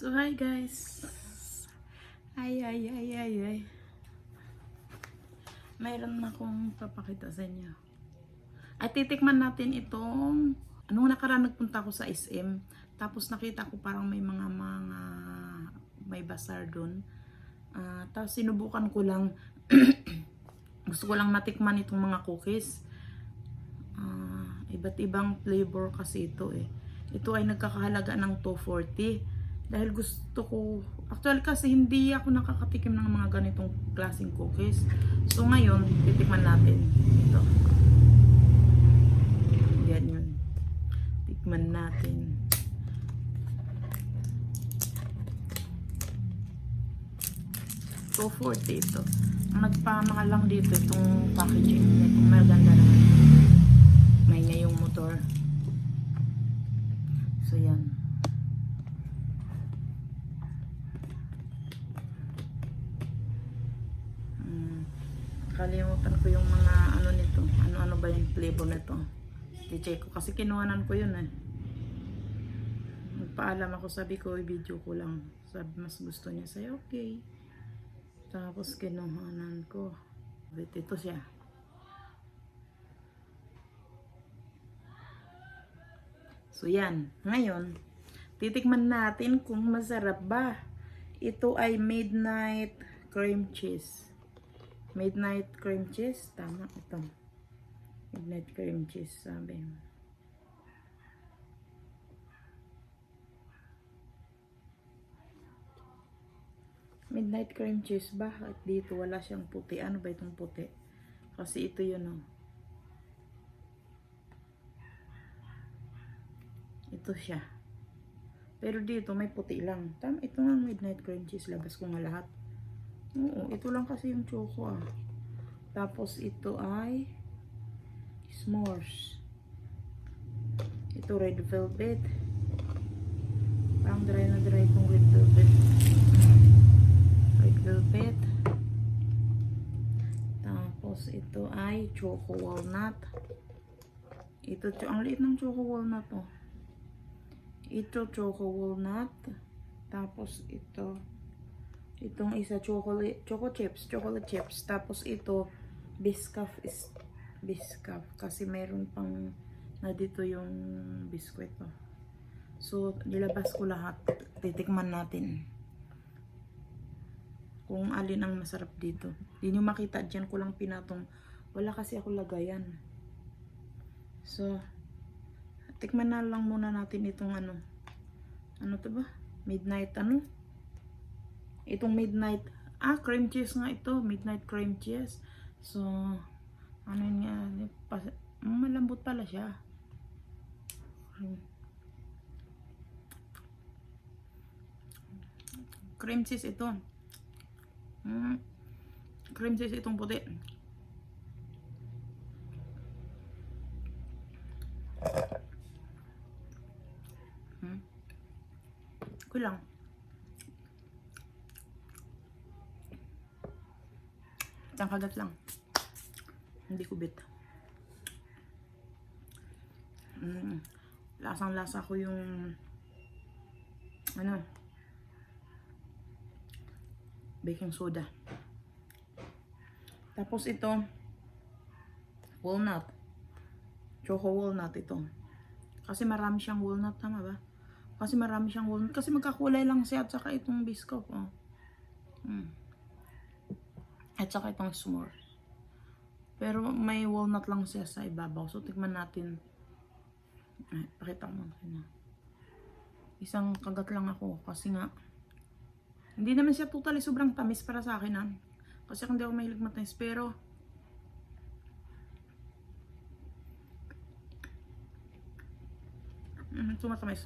So hi guys. Ay ay ay ay ay. Mayroon akong papakita sa inyo. At titikman natin itong anong nakaraan nagpunta ako sa SM. Tapos nakita ko parang may mga mga may bazaar doon. Ah, tapos sinubukan ko lang gusto ko lang matikman itong mga cookies. Ah, iba't ibang flavor kasi ito eh. Ito ay nagkakahalaga ng 240 dahil gusto ko actually kasi hindi ako nakakatikim ng mga ganitong klaseng cookies. So ngayon, titikman natin ito. Yan yun. Tikman natin. So 40 ito. Ang nagpamahal lang dito itong packaging nito. Maganda naman. May niya yung motor. So yan. Mm, kalimutan ko yung mga ano nito. Ano-ano ba yung flavor nito. I-check ko. Kasi kinuhanan ko yun eh. Magpaalam ako. Sabi ko, i-video ko lang. Sabi, mas gusto niya. Say, okay. Tapos kinuhanan ko. Wait, ito siya. So yan. Ngayon, titikman natin kung masarap ba. Ito ay midnight cream cheese. Midnight cream cheese. Tama ito. Midnight cream cheese sabi. Midnight cream cheese ba? At dito wala siyang puti. Ano ba itong puti? Kasi ito yun oh. Ito siya. Pero dito may puti lang. Tama, ito nga midnight cream cheese. Labas ko nga lahat. Oo, ito lang kasi yung choco ah. Tapos ito ay s'mores. Ito red velvet. Parang dry na dry itong red velvet. Red velvet. Tapos ito ay choco walnut. Ito, ang liit ng choco walnut oh. Ito choco walnut. Tapos ito itong isa chocolate choco chips, chocolate chips. Tapos ito biscuit is biscuit kasi meron pang na dito yung biscuit oh. So nilabas ko lahat. Titikman natin. Kung alin ang masarap dito. Hindi nyo makita dyan ko lang pinatong. Wala kasi ako lagayan. So tikman na lang muna natin itong ano. Ano to ba? Midnight ano? Itong midnight, ah, cream cheese nga ito. Midnight cream cheese. So, ano yun nga, pas- malambot pala siya. Cream, cheese ito. Mm, cream cheese itong puti. Hmm. Kulang. Isang kagat lang. Hindi kubit. Mm, lasang lasa ko yung ano baking soda. Tapos ito walnut. Choco walnut ito. Kasi marami siyang walnut, tama ba? Kasi marami siyang walnut. Kasi magkakulay lang siya at saka itong biscuit. Oh. Mm. At saka itong s'mores. Pero may walnut lang siya sa ibabaw. So, tikman natin. Ay, pakita ko. Isang kagat lang ako. Kasi nga, hindi naman siya totally sobrang tamis para sa akin ha. Kasi hindi ako mahilig matamis. Pero, mm, ito matamis.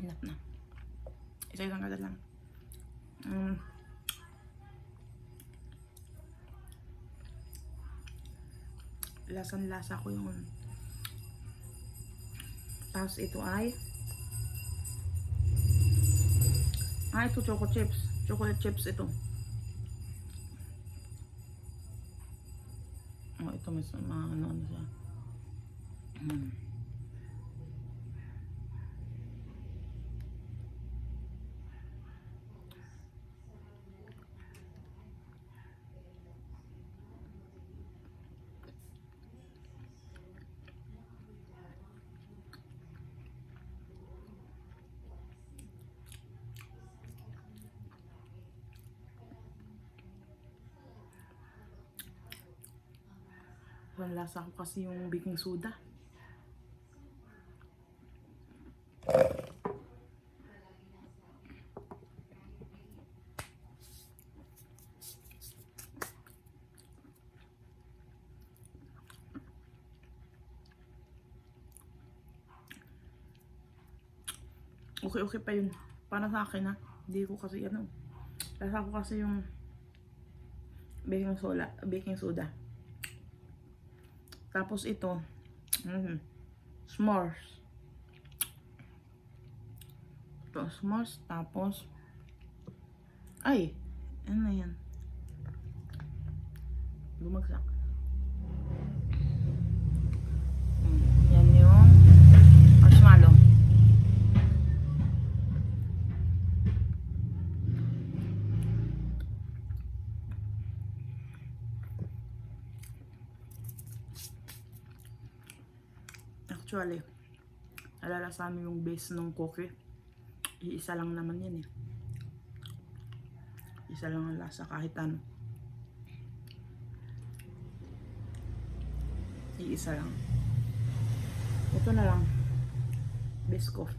Enough na. Isa isang kagat lang. Mm. Lasang lasa ko yung tapos ito ay ah ito choco chips. Chocolate chips ito. Oh ito mas mga ano siya. Mm. Ang lasa ko kasi yung baking soda. Okay, okay pa yun. Para sa akin ha. Hindi ko kasi ano. Lasa ko kasi yung baking soda. Baking soda. Tapos ito, mm, s'mores. Ito, s'mores. Tapos, ay, ano yan? Bumagsak. Mm, yan yung marshmallow. Actually, alalasahan mo yung base ng cookie. Iisa lang naman yan eh. Isa lang ang lasa kahit ano. Iisa lang. Ito na lang. Biscoff.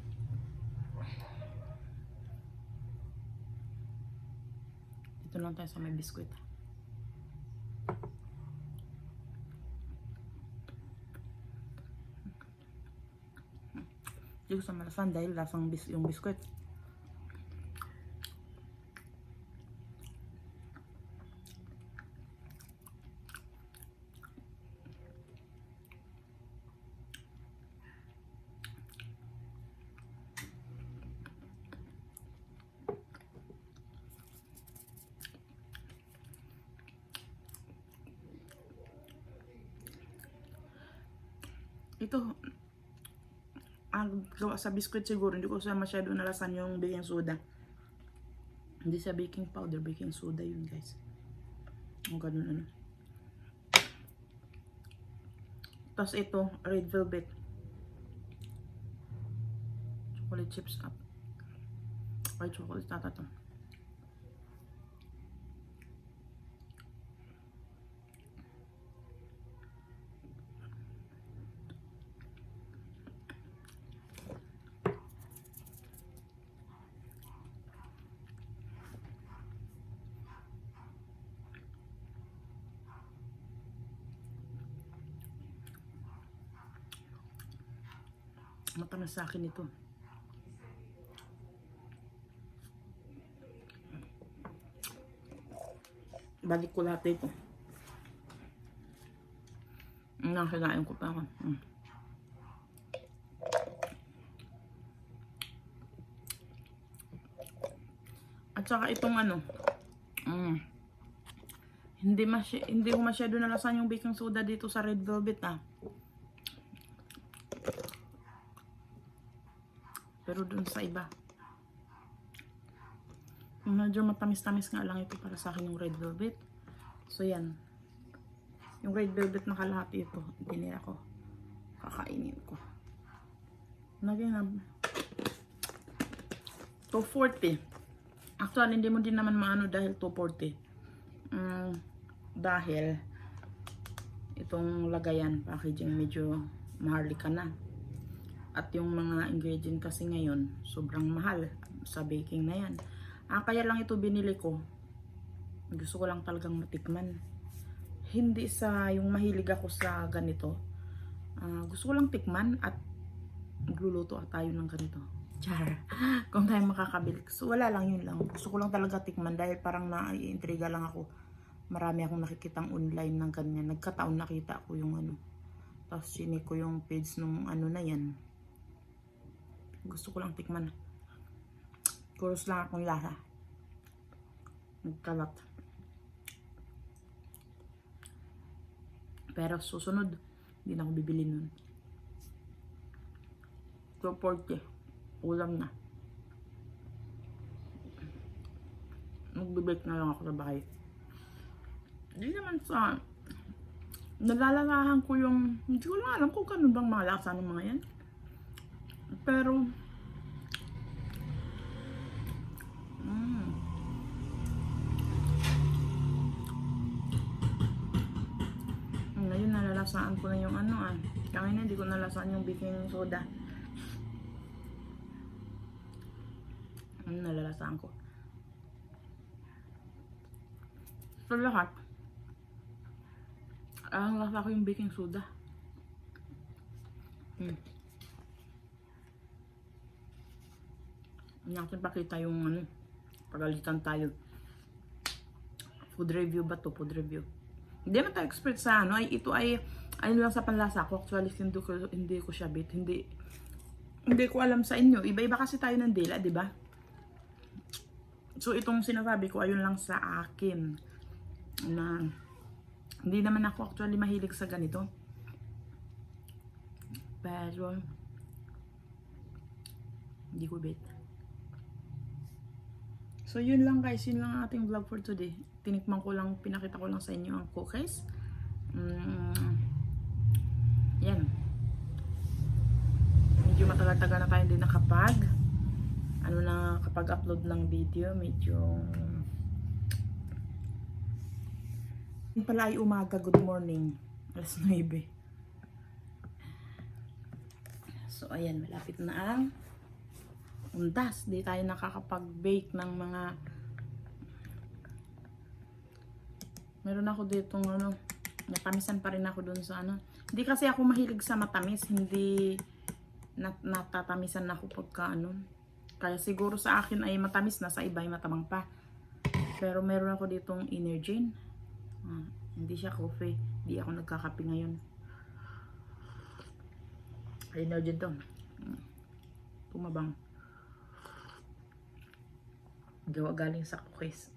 Dito lang tayo sa may biskuit. Hindi ko sa malasan dahil lasang bis yung biskuit. Ito, ang gawa sa biscuit siguro, hindi ko sa masyado nalasan yung baking soda. Hindi sa baking powder, baking soda yun guys. Ang ganun ano. Tapos ito, red velvet. Chocolate chips up. Ay, chocolate tata to. Matamis sa akin ito. Balik ko lahat ito. Nakakain ko pa ako. Mm. At saka itong ano, mm, hindi masy hindi ko masyado nalasan yung baking soda dito sa red velvet ah. Pero dun sa iba. Medyo matamis-tamis nga lang ito para sa akin yung red velvet. So yan. Yung red velvet na kalahati ito, tinira ko. Kakainin ko. Naging na 240. Actually, hindi mo din naman maano dahil 240. Mm, dahil itong lagayan, packaging medyo maharlika na. At yung mga ingredient kasi ngayon, sobrang mahal sa baking na yan. Ah, kaya lang ito binili ko. Gusto ko lang talagang matikman. Hindi sa yung mahilig ako sa ganito. Ah, gusto ko lang tikman at magluluto at tayo ng ganito. Char. Kung tayo makakabili. So, wala lang yun lang. Gusto ko lang talaga tikman dahil parang naiintriga lang ako. Marami akong nakikitang online ng ganyan. Nagkataon nakita ko yung ano. Tapos sinik ko yung page nung ano na yan. Gusto ko lang tikman. Kuros lang akong lasa. Nagkalat. Pero susunod, hindi na ako bibili nun. 240. Ulam na. Magbe-bake na lang ako sa bahay. Hindi naman sa... Nalalarahan ko yung... Hindi ko lang alam kung kano bang mga lasa ng mga yan. Pero... Mm. Ngayon nalalasaan ko na yung ano ah. Kaya hindi ko nalasaan yung baking soda. Ano nalalasaan ko? Sa lahat, ang lasa ko yung baking soda. Hmm. Hindi natin pakita yung ano, pagalitan tayo. Food review ba to? Food review. Hindi naman tayo expert sa ano. Ay, ito ay, ano lang sa panlasa ko. Actually, hindi ko, hindi ko siya bit. Hindi, hindi ko alam sa inyo. Iba-iba kasi tayo ng dila, di ba? So, itong sinasabi ko, ayun lang sa akin. Na, hindi naman ako actually mahilig sa ganito. Pero, hindi ko bet. So, yun lang guys. Yun lang ang ating vlog for today. Tinikman ko lang, pinakita ko lang sa inyo ang cookies. Mm, yan. Medyo matagal-tagal na tayo din nakapag ano na kapag upload ng video medyo yun pala ay umaga good morning alas 9 so ayan malapit na ang undas di tayo nakakapag bake ng mga meron ako ditong ano natamisan pa rin ako dun sa ano hindi kasi ako mahilig sa matamis hindi nat natatamisan ako pagka ano kaya siguro sa akin ay matamis na, sa iba ay matamang pa. Pero meron ako ditong Energen. Ah, hindi siya coffee. Hindi ako nagkakape ngayon. Energen to. Mm. Tumabang. Gawa galing sa cookies.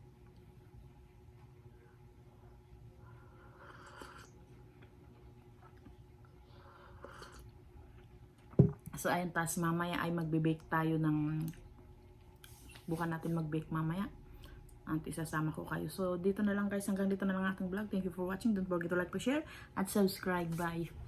So, ayun, tas mamaya ay magbe-bake tayo ng bukan natin mag-bake mamaya. At isasama ko kayo. So, dito na lang guys. Hanggang dito na lang ating vlog. Thank you for watching. Don't forget to like, to share, at subscribe. Bye!